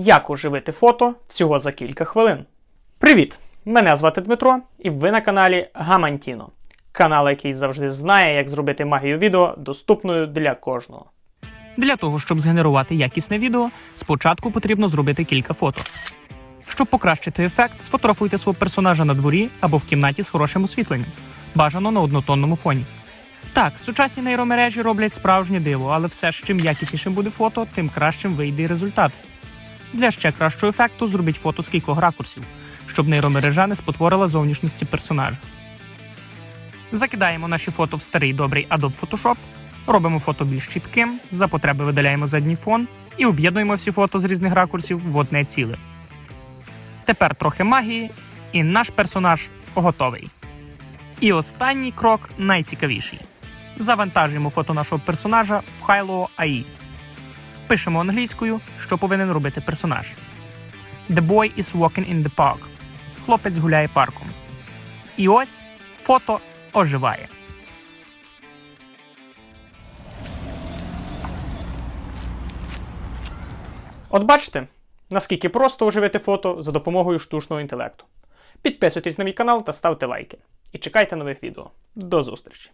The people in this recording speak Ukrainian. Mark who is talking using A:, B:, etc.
A: Як оживити фото всього за кілька хвилин. Привіт! Мене звати Дмитро, і ви на каналі Гамантіно. Канал, який завжди знає, як зробити магію відео доступною для кожного.
B: Для того, щоб згенерувати якісне відео, спочатку потрібно зробити кілька фото. Щоб покращити ефект, сфотографуйте свого персонажа на дворі або в кімнаті з хорошим освітленням, бажано на однотонному фоні. Так, сучасні нейромережі роблять справжнє диво, але все ж чим якіснішим буде фото, тим кращим вийде і результат. Для ще кращого ефекту зробіть фото з кількох ракурсів, щоб нейромережа не спотворила зовнішності персонажа. Закидаємо наші фото в старий добрий Adobe Photoshop, робимо фото більш чітким, за потреби видаляємо задній фон і об'єднуємо всі фото з різних ракурсів в одне ціле. Тепер трохи магії, і наш персонаж готовий. І останній крок найцікавіший. Завантажуємо фото нашого персонажа в Hilo AI. Пишемо англійською, що повинен робити персонаж. The boy is walking in the park. Хлопець гуляє парком. І ось фото оживає.
A: От бачите, наскільки просто оживити фото за допомогою штучного інтелекту. Підписуйтесь на мій канал та ставте лайки. І чекайте нових відео. До зустрічі!